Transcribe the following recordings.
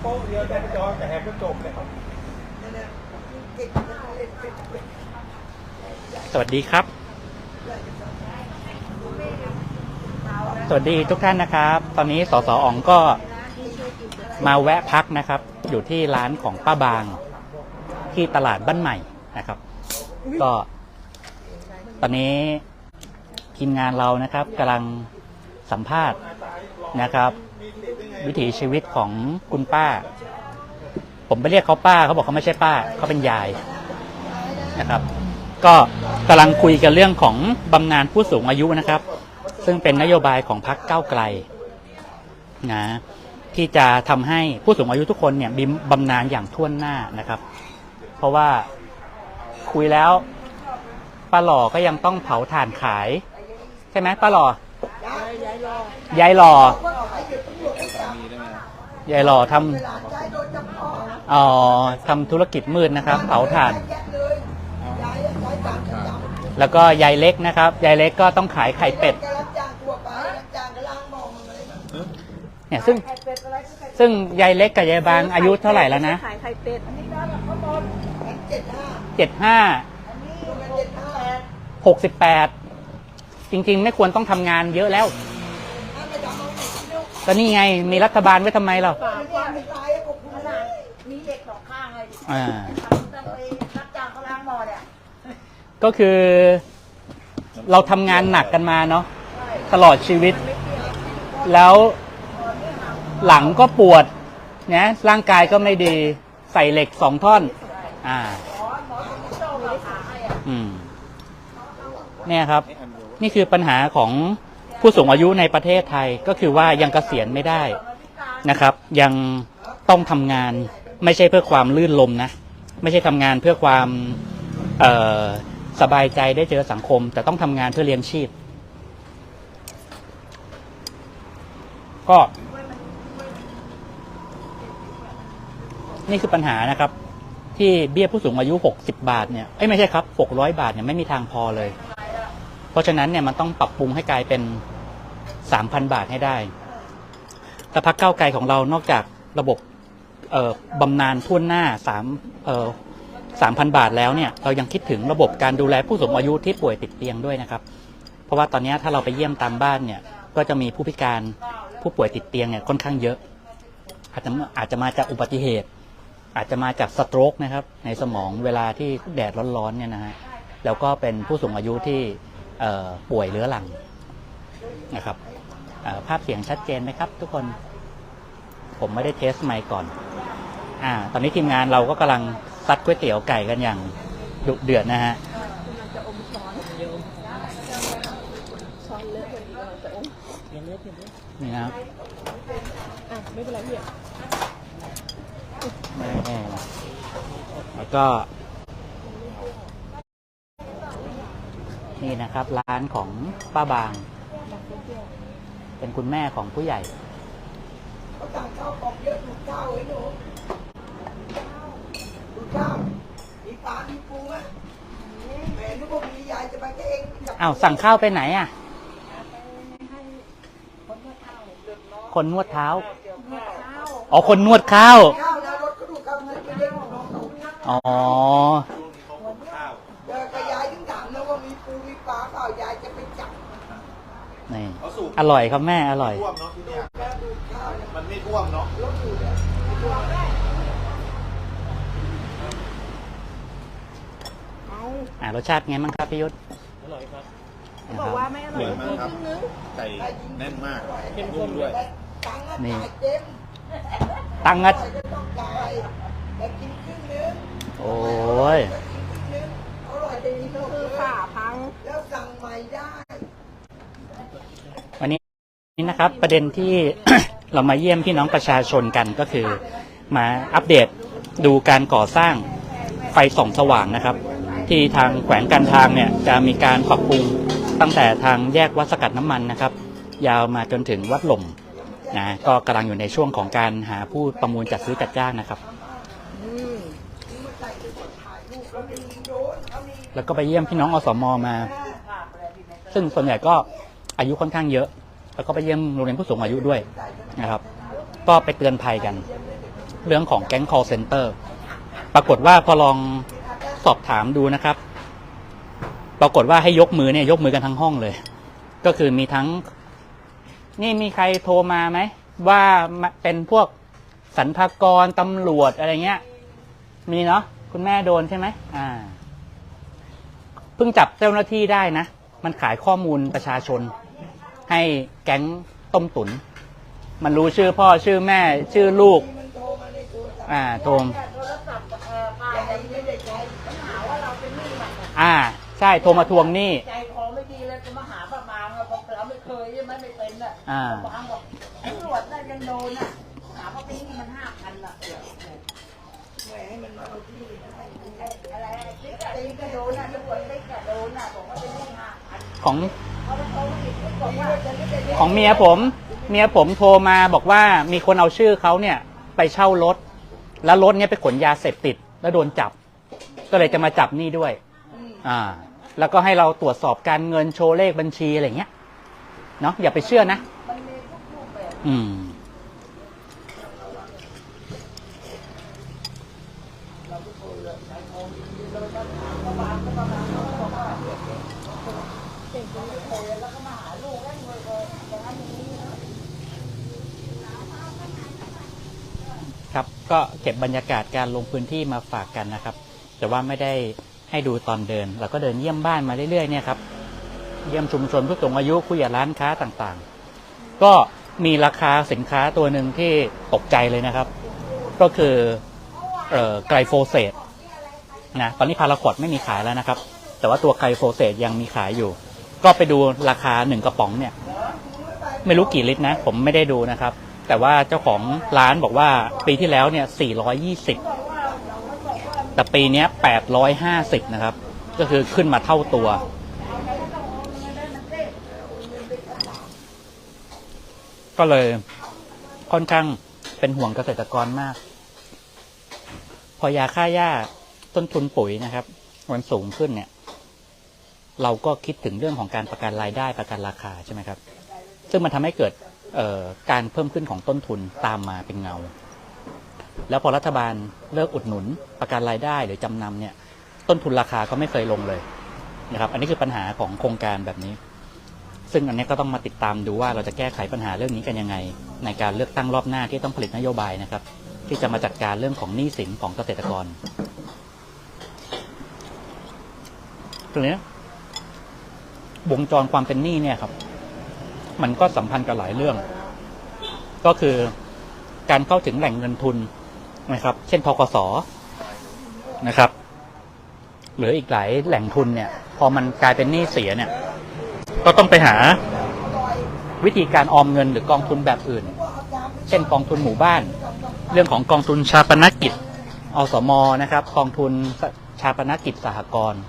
โป๊ะเดียวแต่จอกระแทกก็จบเลยสวัสดีครับ สวัสดีทุกท่านนะครับ ตอนนี้สสอองก็มาแวะพักนะครับ อยู่ที่ร้านของป้าบางที่ตลาดบ้านใหม่นะครับ ก็ ตอนนี้ทีมงานเรานะครับกำลังสัมภาษณ์นะครับ วิถีชีวิตของคุณป้า ผมไปเรียกเขาป้าเขาบอกเขาไม่ใช่ป้าเขาเป็นยายนะครับ ก็กำลังคุยกันเรื่องของบำนาญผู้สูงอายุนะครับ ซึ่งเป็นนโยบายของพรรคก้าวไกลนะที่จะทำให้ผู้สูงอายุทุกคนเนี่ยมีบำนาญอย่างท่วนหน้านะครับ เพราะว่าคุยแล้วป้าหล่อก็ยังต้องเผาถ่านขาย ใช่ไหมป้าหล่อยายหล่อยายหล่อ ทำอ๋อทำธุรกิจมืดนะครับ เผาถ่าน แล้วก็ยายเล็กนะครับยายเล็กก็ต้องขายไข่เป็ดเนี่ยซึ่งซึ่งยายเล็กกับยายบางอายุเท่าไหร่แล้วนะขายไข่เป็ดเจ็ดห้าหกสิบแปดจริง ๆ ไม่ควรต้องทำงานเยอะแล้ว ก็นี่ไงมีรัฐบาลไว้ทำไมเราฝาความไม่ตายก็คุณขนาดมีเหล็กสองข้างเลยอ่าทำต้องไปรับจ้างเขาล้างหม้อเนี่ยก็คือ เราทำงานหนักกันมาเนาะตลอดชีวิต แล้วหลังก็ปวดนะร่างกายก็ไม่ดีใส่เหล็กสองท่อน อ่า อืม เนี่ยครับ นี่คือปัญหาของ ผู้สูงอายุในประเทศไทยก็คือว่ายังเกษียณไม่ได้นะครับ ยังต้องทำงานไม่ใช่เพื่อความลื่นลมนะ ไม่ใช่ทำงานเพื่อความสบายใจได้เจอสังคม แต่ต้องทำงานเพื่อเลี้ยงชีพ ก็นี่คือปัญหานะครับ ที่เบี้ยผู้สูงอายุ 60 บาทเนี่ยเอ้ยไม่ใช่ครับ 600 บาทเนี่ยไม่มีทางพอเลย เพราะฉะนั้นเนี่ยมันต้องปรับปรุงให้กลายเป็น 3,000บาทให้ได้ แต่พักเก้าไกลของเรานอกจากระบบบำนาญทั่วหน้า3เอ่อ3,000บาทแล้วเนี่ยเรายังคิดถึงระบบการดูแลผู้สูงอายุที่ป่วยติดเตียงด้วยนะครับ เพราะว่าตอนนี้ถ้าเราไปเยี่ยมตามบ้านเนี่ยก็จะมีผู้พิการผู้ป่วยติดเตียงเนี่ยค่อนข้างเยอะ อาจจะอาจจะมาจากอุบัติเหตุ อาจจะมาจากสโตรกนะครับ ในสมองเวลาที่แดดร้อนๆเนี่ยนะฮะแล้วก็เป็นผู้สูงอายุที่ป่วยเรื้อรัง นะครับภาพเสียงชัดเจนไหมครับ ทุกคนผมไม่ได้เทสไมค์ก่อน อ่า ตอนนี้ทีมงานเราก็กำลังซัดก๋วยเตี๋ยวไก่กันอย่างดุเดือดนะฮะนี่นะครับไม่เป็นไรพี่อะแม่แล้วก็ นี่นะครับ ร้านของป้าบาง เป็นคุณแม่ของผู้ใหญ่เขาสั่งข้าวกล่องเยอะดูข้าวไอ้หนูดูข้าวมีปลามีปูไหมแม่นึกว่ามียายจะไปแค่เองจับอ้าวสั่งข้าวไปไหนอะ คนนวดเท้า อ๋อ คนนวดข้าว ข้าวนะรถก็ดูข้าวเงินไปเล่นของน้องเขา อ๋อเออกับยายถึงถามนะว่ามีปู มีปลาเปล่ายายจะไปจับ นี่อร่อยครับแม่อร่อย ท่วมเนาะที่เนี่ยแกดูข้าวเนี่ยมันไม่ท่วมเนาะรถอยู่เนี่ยเอาอ่ารสชาติไงบ้างครับพี่ยุทธบอกว่าไม่อร่อยเหมือนมากครับครึ่งนึงไก่แน่นมากเข้มข้นด้วยแต่ตังค์อะจ่ายเต็มตังงัดจ่ายก็ต้องจ่ายแต่กินครึ่งนึงโอ้ยแต่กินครึ่งนึงอร่อยดีเนอะคือฝาพัง แล้วสั่งใหม่ได้วันนี้ นี่นะครับประเด็นที่ เรามาเยี่ยมพี่น้องประชาชนกันก็คือ มาอัปเดตดูการก่อสร้างไฟส่องสว่างนะครับ ที่ทางแขวงการทางเนี่ยจะมีการปรับปรุงตั้งแต่ทางแยกวัดสกัดน้ำมันนะครับ ยาวมาจนถึงวัดหล่มนะก็กำลังอยู่ในช่วงของการหาผู้ประมูลจัดซื้อจัดจ้างนะครับ แล้วก็ไปเยี่ยมพี่น้องอสมมา ซึ่งส่วนใหญ่ก็อายุค่อนข้างเยอะ แล้วก็ไปเยี่ยมโรงเรียนผู้สูงอายุด้วยนะครับ ก็ไปเตือนภัยกัน เรื่องของแก๊ง call center ปรากฏว่าพอลองสอบถามดูนะครับ ปรากฏว่าให้ยกมือเนี่ยยกมือกันทั้งห้องเลย ก็คือมีทั้ง นี่มีใครโทรมาไหม ว่าเป็นพวกสรรพากรตำรวจอะไรเงี้ย มีเนาะคุณแม่โดนใช่ไหมอ่าเพิ่งจับเจ้าหน้าที่ได้นะ มันขายข้อมูลประชาชน ให้แก๊งต้มตุนมันรู้ชื่อพ่อชื่อแม่ชื่อลูก อ่าโทรมอ่า ใช่โทรมาทวงหนี้ใจคอไม่ดีเลยจะมาหาประมาณว่าบอกเราไม่เคยใช่ไหมไม่เป็นอะอ่าบางบอกตำรวจน่ะยังโดนอะถามว่าเป็นหนี้มันห้าพันอะแหมให้มันมาที่อะไรติ๊กก็โดนอะตำรวจติ๊กก็โดนอะบอกว่าเป็นห้าพันของ ของเมียผม เมียผมโทรมาบอกว่ามีคนเอาชื่อเขาเนี่ย ไปเช่ารถ แล้วรถเนี่ยไปขนยาเสพติด แล้วโดนจับ ก็เลยจะมาจับนี่ด้วย อ่า แล้วก็ให้เราตรวจสอบการเงินโชว์เลขบัญชีอะไรเงี้ยเนาะอย่าไปเชื่อนะ อืม ครับ ก็เก็บบรรยากาศการลงพื้นที่มาฝากกันนะครับ แต่ว่าไม่ได้ให้ดูตอนเดิน เราก็เดินเยี่ยมบ้านมาเรื่อยๆเนี่ยครับ เยี่ยมชุมชนผู้สูงอายุคุยกับร้านค้าต่างๆ ก็มีราคาสินค้าตัวหนึ่งที่ตกใจเลยนะครับ ก็คือไกลโฟเซตนะตอนนี้พาราคอดไม่มีขายแล้วนะครับ แต่ว่าตัวไกลโฟเซตยังมีขายอยู่ ก็ไปดูราคาหนึ่งกระป๋องเนี่ย ไม่รู้กี่ลิตรนะ ผมไม่ได้ดูนะครับ แต่ว่าเจ้าของร้านบอกว่าปีที่แล้วเนี่ย 420 แต่ปีนี้ 850 นะครับ ก็คือขึ้นมาเท่าตัว ก็เลยค่อนข้างเป็นห่วงเกษตรกรมาก พอยาฆ่าหญ้าต้นทุนปุ๋ยนะครับมันสูงขึ้นเนี่ย เราก็คิดถึงเรื่องของการประกันรายได้ประกันราคาใช่ไหมครับ ซึ่งมันทำให้เกิด การเพิ่มขึ้นของต้นทุนตามมาเป็นเงา แล้วพอรัฐบาลเลิกอุดหนุนประกันรายได้หรือจำนำเนี่ยต้นทุนราคาก็ไม่เคยลงเลยนะครับ อันนี้คือปัญหาของโครงการแบบนี้ ซึ่งอันนี้ก็ต้องมาติดตามดูว่าเราจะแก้ไขปัญหาเรื่องนี้กันยังไง ในการเลือกตั้งรอบหน้าที่ต้องผลิตนโยบายนะครับ ที่จะมาจัดการเรื่องของหนี้สินของเกษตรกรตรงนี้วงจรความเป็นหนี้เนี่ยครับ มันก็สัมพันธ์กับหลายเรื่อง ก็คือการเข้าถึงแหล่งเงินทุนนะครับ เช่นทกสนะครับ หรืออีกหลายแหล่งทุนเนี่ย พอมันกลายเป็นหนี้เสียเนี่ย ก็ต้องไปหาวิธีการออมเงินหรือกองทุนแบบอื่น เช่นกองทุนหมู่บ้าน เรื่องของกองทุนชาปนกิจอสมนะครับ กองทุนชาปนกิจสหกรณ์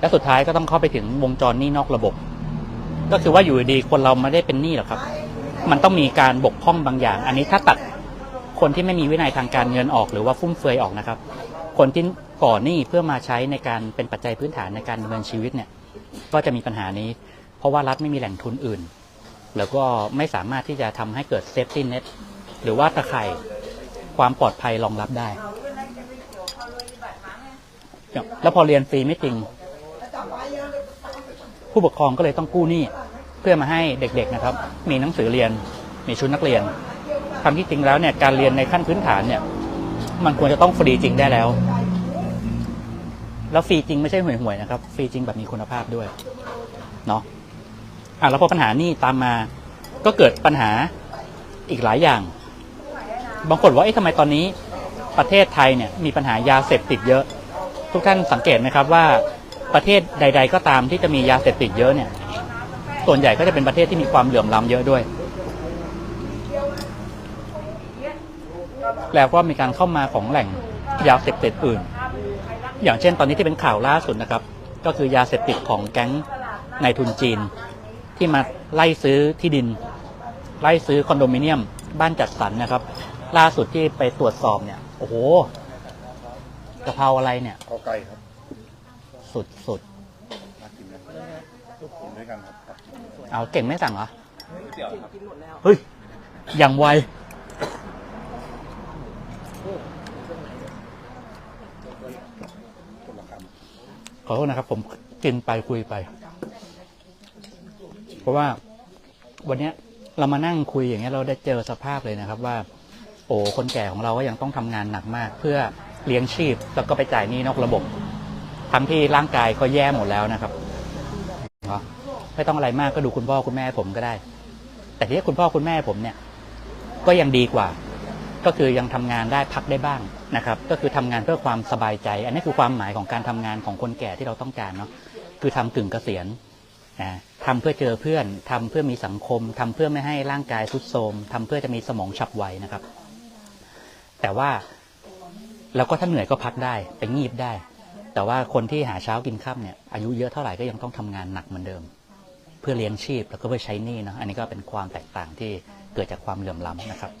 และสุดท้ายก็ต้องเข้าไปถึงวงจรหนี้นอกระบบ ก็คือว่าอยู่ดีคนเราไม่ได้เป็นหนี้หรอกครับ มันต้องมีการบกพร่องบางอย่าง อันนี้ถ้าตัดคนที่ไม่มีวินัยทางการเงินออกหรือว่าฟุ่มเฟือยออกนะครับ คนที่ก่อหนี้เพื่อมาใช้ในการเป็นปัจจัยพื้นฐานในการดำเนินชีวิตเนี่ย ก็จะมีปัญหานี้ เพราะว่ารัฐไม่มีแหล่งทุนอื่น แล้วก็ไม่สามารถที่จะทำให้เกิดเซฟตี้เน็ตหรือว่าตะไคร่ความปลอดภัยรองรับได้ แล้วพอเรียนฟรีไม่จริง ผู้ปกครองก็เลยต้องกู้หนี้เพื่อมาให้เด็กๆนะครับ มีหนังสือเรียน มีชุดนักเรียนทำที่จริงแล้วเนี่ยการเรียนในขั้นพื้นฐานเนี่ย มันควรจะต้องฟรีจริงได้แล้ว แล้วฟรีจริงไม่ใช่ห่วยๆนะครับฟรีจริงแบบมีคุณภาพด้วยเนาะอะแล้วพอปัญหานี่ตามมาก็เกิดปัญหาอีกหลายอย่าง บางคนว่าเอ๊ะทำไมตอนนี้ประเทศไทยเนี่ยมีปัญหายาเสพติดเยอะ ทุกท่านสังเกตไหมครับว่า ประเทศใด ๆ ก็ตามที่จะมียาเสพติดเยอะเนี่ย ส่วนใหญ่ก็จะเป็นประเทศที่มีความเหลื่อมล้ำเยอะด้วย แล้วก็มีการเข้ามาของแหล่งยาเสพติดอื่น อย่างเช่นตอนนี้ที่เป็นข่าวล่าสุดนะครับ ก็คือยาเสพติดของแก๊งในทุนจีน ที่มาไล่ซื้อที่ดิน ไล่ซื้อคอนโดมิเนียม บ้านจัดสรรนะครับ ล่าสุดที่ไปตรวจสอบเนี่ย โอ้โหกะเพราอะไรเนี่ย ขอไก่ครับ สุดสุดกินด้วยกันครับ เอาเก่งไม่สั่งเหรอเดี๋ยวครับเฮ้ยอย่างไวคนละคขอโทษนะครับ ผมกินไปคุยไป เพราะว่าวันเนี้ยเรามานั่งคุยอย่างเงี้ยเราได้เจอสภาพเลยนะครับ ว่า โอ้คนแก่ของเราก็ยังต้องทำงานหนักมาก เพื่อเลี้ยงชีพแล้วก็ไปจ่ายหนี้นอกระบบ ทั้งที่ร่างกายก็แย่หมดแล้วนะครับไม่ต้องอะไรมากก็ดูคุณพ่อคุณแม่ผมก็ได้ แต่ที่คุณพ่อคุณแม่ผมเนี่ย ก็ยังดีกว่า ก็คือยังทำงานได้พักได้บ้างนะครับ ก็คือทำงานเพื่อความสบายใจ อันนี้คือความหมายของการทำงานของคนแก่ที่เราต้องการเนาะคือทำกึ่งเกษียณนะทำเพื่อเจอเพื่อนทำเพื่อมีสังคมทำเพื่อไม่ให้ร่างกายทรุดโทรมทำเพื่อจะมีสมองฉับไวนะครับ แต่ว่าเราก็ถ้าเหนื่อยก็พักได้ไปงีบได้ แต่ว่าคนที่หาเช้ากินค่ำเนี่ยอายุเยอะเท่าไหร่ก็ยังต้องทำงานหนักเหมือนเดิม เพื่อเลี้ยงชีพแล้วก็เพื่อใช้หนี้เนาะอันนี้ก็เป็นความแตกต่างที่เกิดจากความเหลื่อมล้ำนะครับ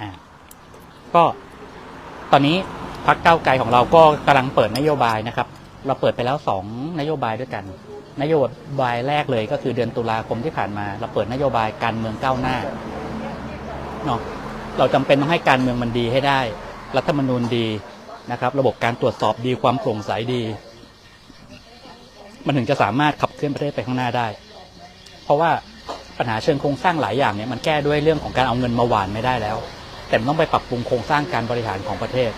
อ่าก็ตอนนี้พักเก้าไกลของเราก็กำลังเปิดนโยบายนะครับ เราเปิดไปแล้วสองนโยบายด้วยกัน นโยบายแรกเลยก็คือเดือนตุลาคมที่ผ่านมา เราเปิดนโยบายการเมืองก้าวหน้าเนาะเราจำเป็นต้องให้การเมืองมันดีให้ได้ รัฐธรรมนูญดี นะครับ ระบบการตรวจสอบดีความโปร่งใสดี มันถึงจะสามารถขับเคลื่อนประเทศไปข้างหน้าได้ เพราะว่าปัญหาเชิงโครงสร้างหลายอย่างเนี่ยมันแก้ด้วยเรื่องของการเอาเงินมาหวานไม่ได้แล้ว แต่มันต้องไปปรับปรุงโครงสร้างการบริหารของประเทศ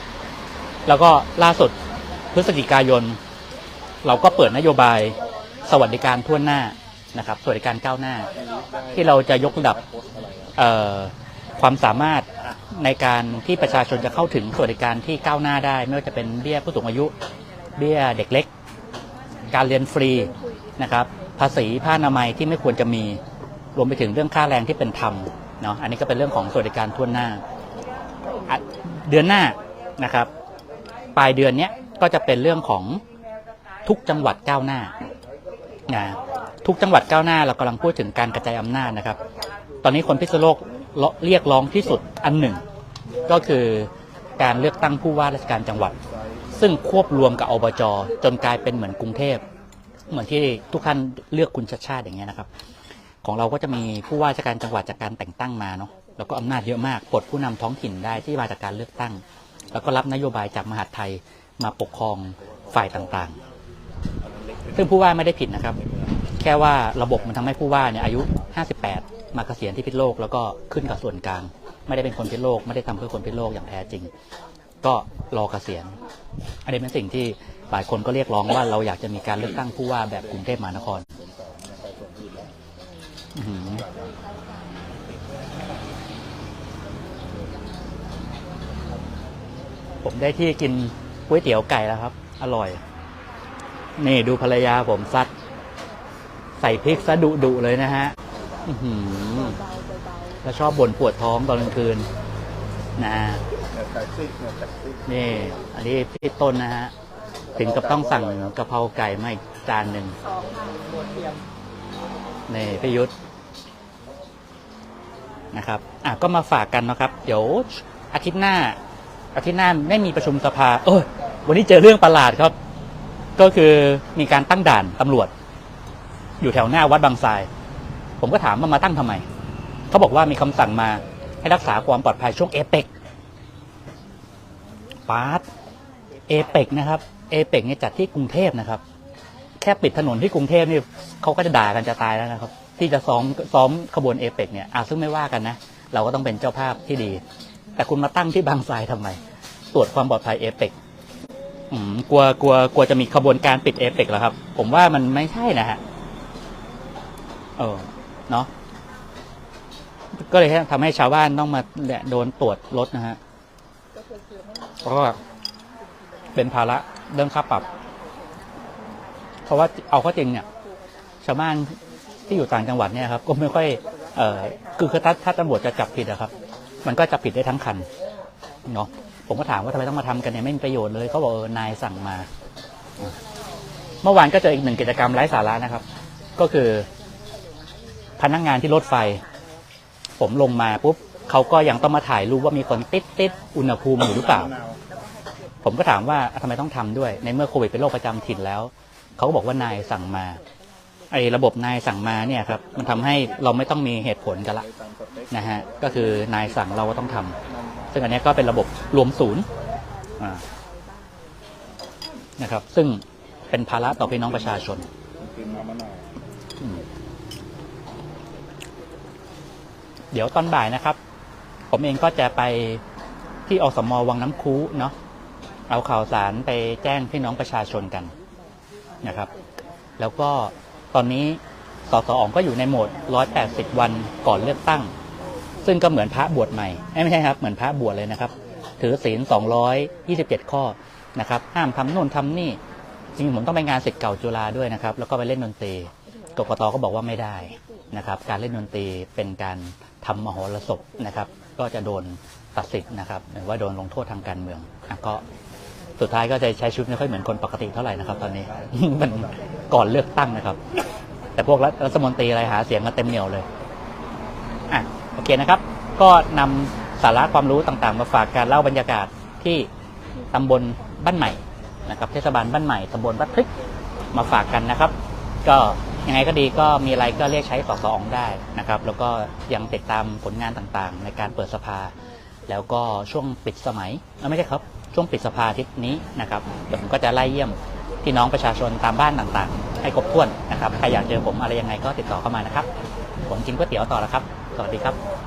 แล้วก็ล่าสุดพฤศจิกายน เราก็เปิดนโยบายสวัสดิการทั่วหน้านะครับ สวัสดิการก้าวหน้า ที่เราจะยกระดับ ความสามารถในการที่ประชาชนจะเข้าถึงสวัสดิการที่ก้าวหน้าได้ ไม่ว่าจะเป็นเบี้ยผู้สูงอายุ เบี้ยเด็กเล็ก การเรียนฟรีนะครับ ภาษีผ้าอนามัยที่ไม่ควรจะมี รวมไปถึงเรื่องค่าแรงที่เป็นธรรมเนาะ อันนี้ก็เป็นเรื่องของสวัสดิการทั่วหน้า เดือนหน้านะครับ ปลายเดือนนี้ก็จะเป็นเรื่องของทุกจังหวัดก้าวหน้านะทุกจังหวัดก้าวหน้าเรากำลังพูดถึงการกระจายอำนาจนะครับ ตอนนี้คนพิษณุโลก เรียกร้องที่สุดอันหนึ่ง ก็คือการเลือกตั้งผู้ว่าราชการจังหวัด ซึ่งควบรวมกับอบจจนกลายเป็นเหมือนกรุงเทพ เหมือนที่ทุกท่านเลือกคุณชาติชาติอย่างเงี้ยนะครับ ของเราก็จะมีผู้ว่าราชการจังหวัดจากการแต่งตั้งมาเนาะแล้วก็อำนาจเยอะมากปลดผู้นำท้องถิ่นได้ที่มาจากการเลือกตั้ง แล้วก็รับนโยบายจากมหาดไทยมาปกครองฝ่ายต่างๆ ซึ่งผู้ว่าไม่ได้ผิดนะครับ แค่ว่าระบบมันทำให้ผู้ว่าเนี่ยอายุ 58 มาเกษียณที่พิษโลกแล้วก็ขึ้นกับส่วนกลาง ไม่ได้เป็นคนพิษโลก ไม่ได้ทำเพื่อคนพิษโลกอย่างแท้จริง ก็รอเกษียณอันนี้เป็นสิ่งที่หลายคนก็เรียกร้องว่าเราอยากจะมีการเลือกตั้งผู้ว่าแบบกรุงเทพมหานครผมได้ที่กินก๋วยเตี๋ยวไก่แล้วครับ อร่อย นี่ดูภรรยาผมซัด ใส่พริกซะดุดุเลยนะฮะ อื้อหือแล้วชอบบ่นปวดท้องตอนกลางคืน นะำเนี่ยไก่ซิกเนี่ยไก่ซิกนี่ อันนี้พี่ต้นนะฮะ ถึงกับต้องสั่งกะเพราไก่มาอีกจานหนึ่งนี่พี่ยุทธนะครับอะก็มาฝากกันนะครับ เดี๋ยวอาทิตย์หน้า อาทิตย์หน้าไม่มีประชุมสภา เออวันนี้เจอเรื่องประหลาดครับ ก็คือมีการตั้งด่านตำรวจ อยู่แถวหน้าวัดบางทราย ผมก็ถามว่ามาตั้งทำไม เขาบอกว่ามีคำสั่งมาให้รักษาความปลอดภัยช่วงเอเปกปาร์ตเอเปกนะครับเอเปกเนี่ยจัดที่กรุงเทพนะครับ แค่ปิดถนนที่กรุงเทพนี่เขาก็จะด่ากันจะตายแล้วนะครับ ที่จะซ้อมซ้อมขบวนเอเปกเนี่ยอะซึ่งไม่ว่ากันนะ เราก็ต้องเป็นเจ้าภาพที่ดี แต่คุณมาตั้งที่บางทรายทำไม ตรวจความปลอดภัยเอเปกกลัวกลัวกลัวจะมีขบวนการปิดเอเปกแล้วครับ ผมว่ามันไม่ใช่นะฮะเออ เนาะก็เลยทำให้ชาวบ้านต้องมาเนี่ยโดนตรวจรถนะฮะเพราะว่าเป็นภาระเรื่องค่าปรับ เพราะว่าเอาข้อจริงเนี่ย ชาวบ้านที่อยู่ต่างจังหวัดเนี่ยครับ ก็ไม่ค่อย เอ่อคือถ้าถ้าตำรวจจะจับผิดอะครับ มันก็จับผิดได้ทั้งคันเนาะผมก็ถามว่าทำไมต้องมาทำกันเนี่ยไม่มีประโยชน์เลยเขาบอกเออนายสั่งมา เมื่อวานก็เจออีกหนึ่งกิจกรรมไร้สาระนะครับ ก็คือ พนักงงานที่รถไฟ ผมลงมาปุ๊บเขาก็ยังต้องมาถ่ายรูปว่ามีคนติดติดอุณหภูมิอยู่หรือเปล่า ผมก็ถามว่าทำไมต้องทำด้วย ในเมื่อโควิดเป็นโรคประจำถิ่นแล้วเขาก็บอกว่านายสั่งมาไอ้ระบบนายสั่งมาเนี่ยครับมันทำให้เราไม่ต้องมีเหตุผลกันละนะฮะก็คือนายสั่งเราก็ต้องทำซึ่งอันนี้ก็เป็นระบบรวมศูนย์นะครับ ซึ่งเป็นภาระต่อพี่น้องประชาชน กินมามะนาว อืม เดี๋ยวตอนบ่ายนะครับ ผมเองก็จะไปที่อสมวังน้ำคูเนาะเอาข่าวสารไปแจ้งพี่น้องประชาชนกันนะครับ แล้วก็ตอนนี้สสอองก็อยู่ในโหมด 180 วันก่อนเลือกตั้ง ซึ่งก็เหมือนพระบวชใหม่ไม่ใช่ครับ เหมือนพระบวชเลยนะครับ ถือศีล 227 ข้อนะครับ ห้ามทำโน่นทำนี่ จริงผมต้องไปงานศิษย์เก่าจุฬาด้วยนะครับ แล้วก็ไปเล่นดนตรีกกตก็บอกว่าไม่ได้นะครับ การเล่นดนตรีเป็นการ ทำมโหรสพนะครับ ก็จะโดนตัดสิทธิ์นะครับหรือว่าโดนลงโทษทางการเมืองอะก็สุดท้ายก็จะใช้ชีวิตไม่ค่อยเหมือนคนปกติเท่าไหร่นะครับ ตอนนี้ มันก่อนเลือกตั้งนะครับ แต่พวกรัฐมนตรีอะไรหาเสียงกันเต็มเหนียวเลยอะโอเคนะครับ ก็นำสาระความรู้ต่างๆ มาฝากการเล่าบรรยากาศที่ตำบลบ้านใหม่นะครับ เทศบาลบ้านใหม่ตำบลวัดพริกมาฝากกันนะครับ ก็ ยังไงก็ดีก็มีอะไรก็เรียกใช้สสอองได้นะครับ แล้วก็ยังติดตามผลงานต่างๆ ในการเปิดสภา แล้วก็ช่วงปิดสมัยไม่ใช่ครับ ช่วงปิดสภาทิศนี้นะครับเดี๋ยวผมก็จะไล่เยี่ยมพี่น้องประชาชนตามบ้านต่างๆ ให้ครบถ้วนนะครับใครอยากเจอผมอะไรยังไงก็ติดต่อเข้ามานะครับผมกินก๋วยเตี๋ยวต่อแล้วครับ สวัสดีครับ